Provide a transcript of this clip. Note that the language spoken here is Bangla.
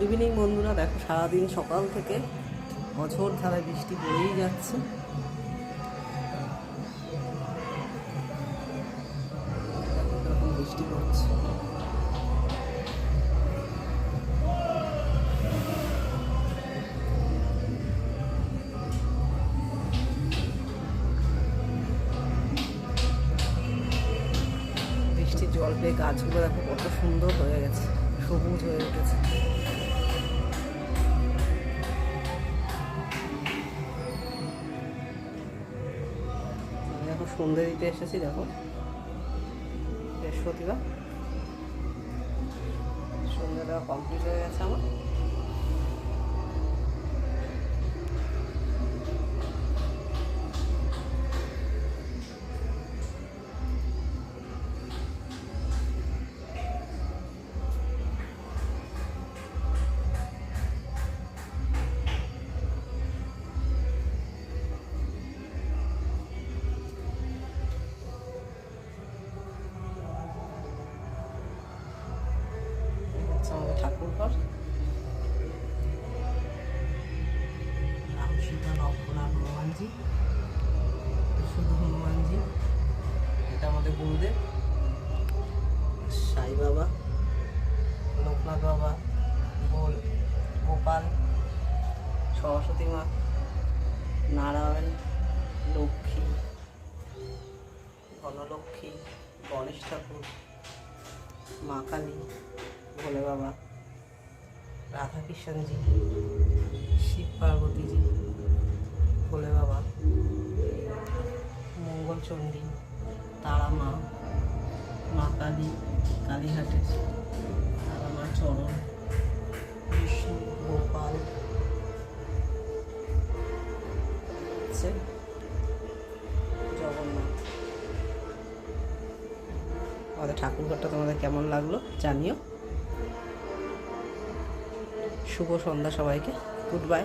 গুড ইভিনিং বন্ধুরা। দেখো, সারাদিন সকাল থেকে অঝোর ধারায় বৃষ্টি পড়েই যাচ্ছে। বৃষ্টির জল পেয়ে গাছগুলো দেখো কত সুন্দর হয়ে গেছে, সবুজ হয়ে উঠেছে। সন্ধ্যে দিতে এসেছি দেখো। বৃহস্পতিবার। সন্ধ্যে দেওয়া কমপ্লিট হয়ে গেছে আমার। আর হনুমানজি হনুমানজি, এটা আমাদের গুরুদেব। লোকনাথ বাবা গোপাল, সরস্বতী মা, নারায়ণ, লক্ষ্মী গণেশ ঠাকুর, মা কালী, ভোলে বাবা। রাধা কৃষ্ণজি শিব পার্বতীজি ভোলে বাবা মঙ্গলচণ্ডী তারা মা মা কালী কালীঘাটের তারা মার চরণ, বিষ্ণু, গোপাল জগন্নাথ। আমাদের ঠাকুরঘরটা তোমাদের কেমন লাগল জানিও। শুভ সন্ধ্যা সবাইকে। Good bye